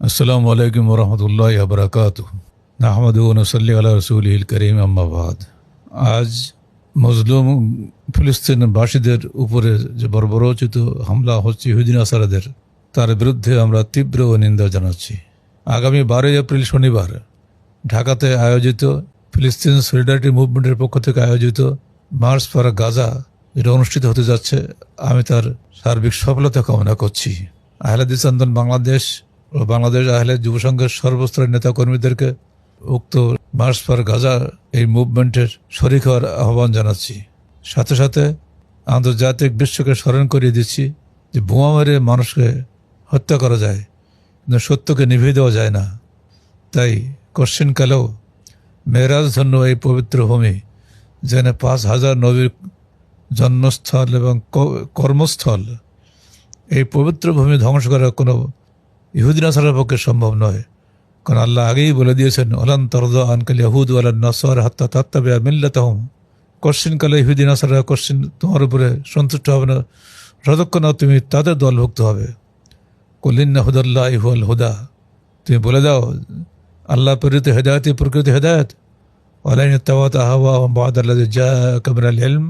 আসসালামু আলাইকুম রহমতুল্লাহ বরকাত নাহমদ নসল্লি আল্লাহ রসুল করিম আম্মাবাদ আজ মজলুম ফিলিস্তিনবাসীদের উপরে যে বর্বরোচিত হামলা হচ্ছে ইহুদিন আসারাদের, তার বিরুদ্ধে আমরা তীব্র নিন্দা জানাচ্ছি। আগামী বারোই এপ্রিল শনিবার ঢাকাতে আয়োজিত ফিলিস্তিন সলিডারিটি মুভমেন্টের পক্ষ থেকে আয়োজিত মার্চ ফর গাজা এটা অনুষ্ঠিত হতে যাচ্ছে, আমি তার সার্বিক সফলতা কামনা করছি। আহলাদিস আন্দোলন বাংলাদেশ ও বাংলাদেশ আহলে যুব সংঘের সর্বস্তরের নেতা কর্মীদেরকে উক্ত মার্চ ফর গাজা এই মুভমেন্টের শরিক হওয়ার আহ্বান জানাচ্ছি। সাথে সাথে আন্তর্জাতিক বিশ্বকে স্মরণ করিয়ে দিচ্ছি যে বোমা মেরে মানুষকে হত্যা করা যায়, কিন্তু সত্যকে নিভিয়ে দেওয়া যায় না। তাই কোশ্চিনকালেও মেয়েরাজ ধন্য এই পবিত্র ভূমি, যেখানে পাঁচ হাজার নবীর জন্মস্থল এবং কর্মস্থল, এই পবিত্র ভূমি ধ্বংস করার কোনো ইহুদিন আসারের পক্ষে সম্ভব নয়। কারণ আল্লাহ আগেই বলে দিয়েছেন, ওলান তরদ আনকাল ইয়াহুদ ওয়ালান নসর হাত্তা তাত্তাবে মিল্লাত হম কোশ্চিনকালে ইহুদিন আসারা কোশ্চিন তোমার উপরে সন্তুষ্ট হবে না। যতক্ষণ তুমি তাদের দলভুক্ত হবে। কলিন্না হুদাল্লাহ ইহুয়াল হুদা। তুমি বলে দাও, আল্লাহ প্রেরিত হেদায়তই প্রকৃত হেদায়ত। ওলাইন তাওয়াত আহওয়া বাদ আল্লাহ জা কামরাল ইলম।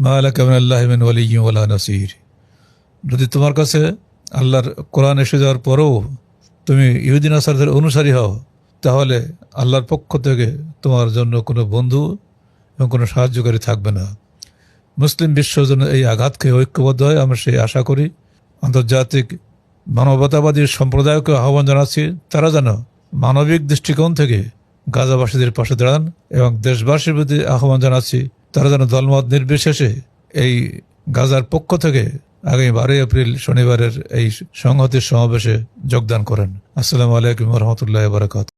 মা আলা কামরাল্লাহ মিন ওয়ালিয়্যিন ওয়ালা নাসির। যদি তোমার কাছে আল্লাহর কোরআন এসে যাওয়ার পরেও তুমি ইহুদিন আসারদের অনুসারী হও, তাহলে আল্লাহর পক্ষ থেকে তোমার জন্য কোনো বন্ধু এবং কোনো সাহায্যকারী থাকবে না। মুসলিম বিশ্ব যেন এই আঘাতকে ঐক্যবদ্ধ হয়, আমরা সেই আশা করি। আন্তর্জাতিক মানবতাবাদী সম্প্রদায়কে আহ্বান জানাচ্ছি, তারা যেন মানবিক দৃষ্টিকোণ থেকে গাজাবাসীদের পাশে দাঁড়ান এবং দেশবাসীর প্রতি আহ্বান জানাচ্ছি, তারা যেন দলমত নির্বিশেষে এই গাজার পক্ষ থেকে আগামী বারোই এপ্রিল শনিবারের এই সংহতির সমাবেশে যোগদান করেন। আসসালামু আলাইকুম রহমতুল্লাহ বারকাত